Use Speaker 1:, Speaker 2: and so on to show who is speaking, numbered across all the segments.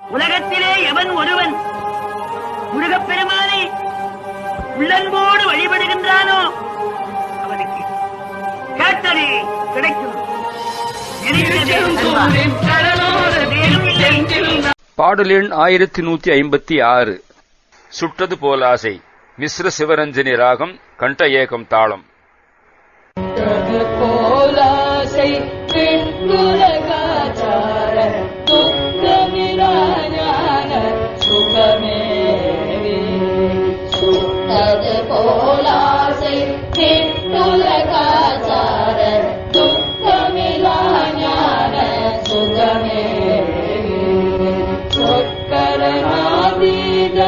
Speaker 1: உலகத்திலே எவன் ஒருவன் முருகப்பெருமானை உள்ளன்போடு வழிபடுகின்றானோ அவனுக்கு கேட்டலே கிடைக்கும். நினைத்தேன்
Speaker 2: பாடல் எண் ஆயிரத்தி நூத்தி ஐம்பத்தி ஆறு. சுட்டது போலாசை. மிஸ்ர சிவரஞ்சனி ராகம் கண்ட ஏகம் தாளம்.
Speaker 3: போலாசை ใจ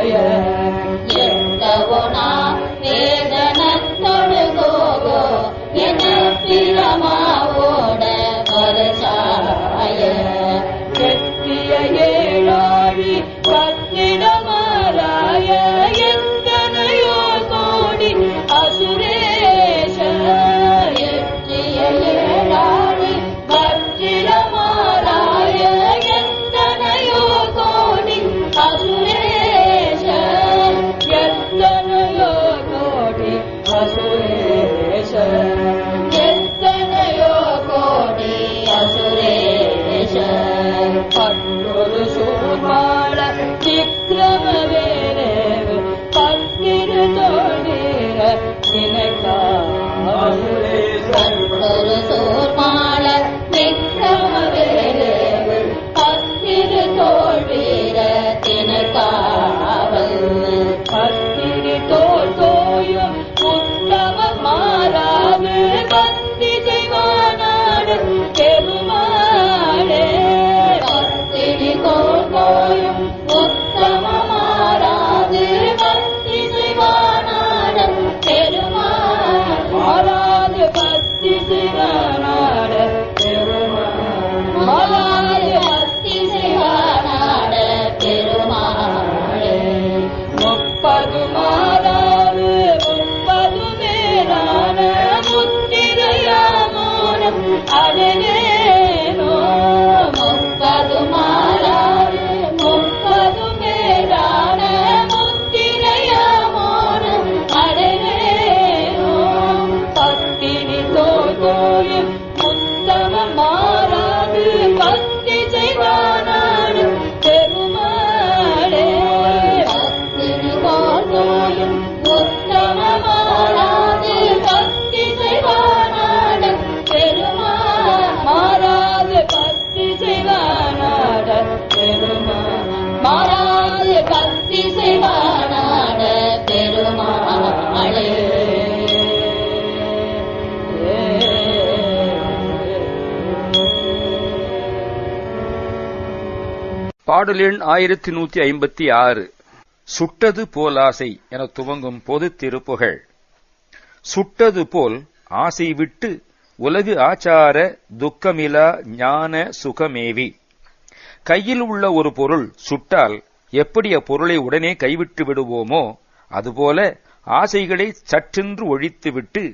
Speaker 3: إله aleme
Speaker 2: பாடல் எண் ஆயிரத்தி நூத்தி ஐம்பத்தி ஆறு. சுட்டது போல் ஆசை என துவங்கும் பொது திருப்புகழ் சுட்டது போல் ஆசை விட்டு உலகு ஆச்சார துக்கமிலா ஞான சுகமேவி. கையில் உள்ள ஒரு பொருள் சுட்டால் எப்படி அப்பொருளை உடனே கைவிட்டு விடுவோமோ அதுபோல ஆசைகளை சற்றென்று ஒழித்துவிட்டு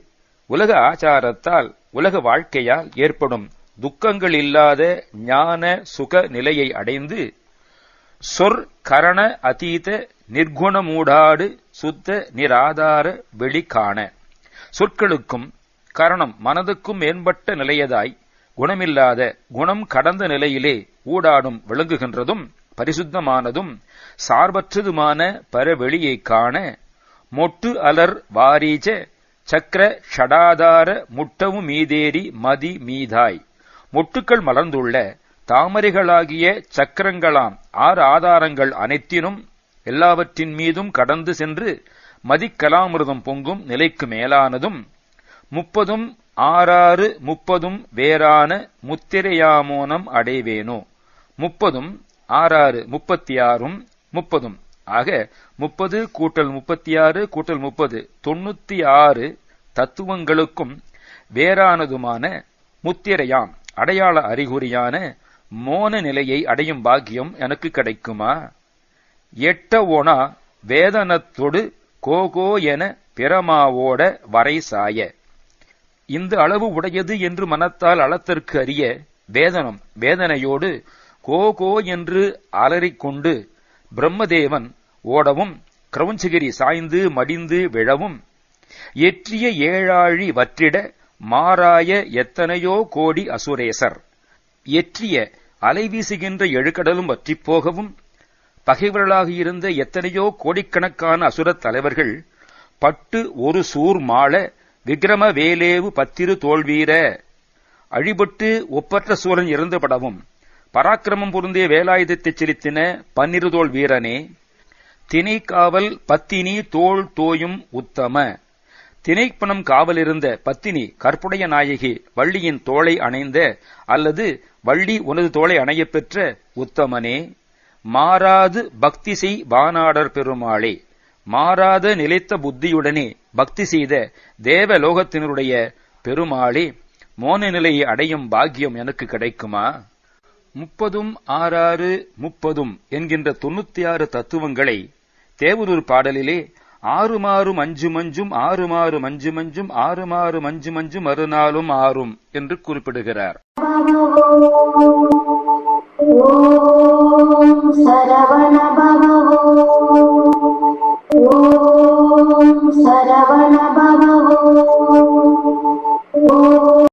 Speaker 2: உலக ஆச்சாரத்தால் உலக வாழ்க்கையால் ஏற்படும் துக்கங்கள் இல்லாத ஞான சுக நிலையை அடைந்து சொற் கரண அதீத நிர்குணமூடாடு சுத்த நிராதார வெளிக்காண. சொற்களுக்கும் கரணம் மனதுக்கும் மேம்பட்ட நிலையதாய் குணமில்லாத குணம் கடந்த நிலையிலே ஊடாடும் விளங்குகின்றதும் பரிசுத்தமானதும் சார்பற்றதுமான பரவெளியைக் காண மொட்டு அலர் வாரீஜ சக்கர ஷடாதார முட்டவும் மீதேறி மதி மீதாய். மொட்டுக்கள் மலர்ந்துள்ள தாமரைகளாகிய சக்கரங்களாம் ஆறு ஆதாரங்கள் அனைத்தினும் எல்லாவற்றின் மீதும் கடந்து சென்று மதிக்கலாமிருதம் பொங்கும் நிலைக்கு மேலானதும் முப்பதும் ஆறாறு முப்பதும் வேறான முத்திரையாமோனம் அடைவேனோ. முப்பதும் ஆறாறு முப்பத்தி ஆறும் முப்பதும். ஆக முப்பது கூட்டல் முப்பத்தி ஆறு கூட்டல் முப்பது தொண்ணூத்தி ஆறு தத்துவங்களுக்கும் வேறானதுமான முத்திரையாம். அடையாள அறிகுறியான மோன நிலையை அடையும் பாக்கியம் எனக்கு கிடைக்குமா? எட்ட ஓனா வேதனத்தொடு கோகோ என பிரமாவோட வரை சாய இந்த அளவு உடையது என்று மனத்தால் அளத்திற்கு அறிய வேதனம் வேதனையோடு கோகோ என்று அலறிக்கொண்டு பிரம்மதேவன் ஓடவும் கிரௌஞ்சகிரி சாய்ந்து மடிந்து விழவும் எற்றிய ஏழாழி வற்றிட மாறாய எத்தனையோ கோடி அசுரேசர் எற்றிய அலைவீசுகின்ற எழுக்கடலும் வற்றிப் போகவும் பகைவர்களாக இருந்த எத்தனையோ கோடிக்கணக்கான அசுரத் தலைவர்கள் பட்டு ஒரு சூர் மாள விக்ரம வேலேவு பத்திரு தோல்வீர. அழிபட்டு ஒப்பற்ற சூரன் இறந்துபடவும் பராக்கிரமம் பொருந்திய வேலாயுதத்தைச் செலுத்தின பன்னிருதோள் வீரனே திணைக்காவல் பத்தினி தோல் தோயும் உத்தம. திணைப்பணம் காவலிருந்த பத்தினி கற்புடைய நாயகி வள்ளியின் தோளை அணைந்த அல்லது வள்ளி உனது தோளை அணையப் பெற்ற உத்தமனே மாறாது பக்தி செய் வானாடர் பெருமாளே மாறாத நிலைத்த புத்தியுடனே பக்தி செய்த தேவலோகத்தினருடைய பெருமாளே மோன நிலையை அடையும் பாக்கியம் எனக்கு கிடைக்குமா? முப்பதும் ஆறாறு முப்பதும் என்கின்ற தொண்ணூத்தி ஆறு தத்துவங்களை தேவரூர் பாடலிலே ஆறு மாறும் மஞ்சு மஞ்சும் ஆறு மாறும் மஞ்சு மஞ்சும் ஆறு மாறும் மஞ்சு மஞ்சும் மறுநாளும் ஆறும் என்று குறிப்பிடுகிறார்.
Speaker 4: ॐ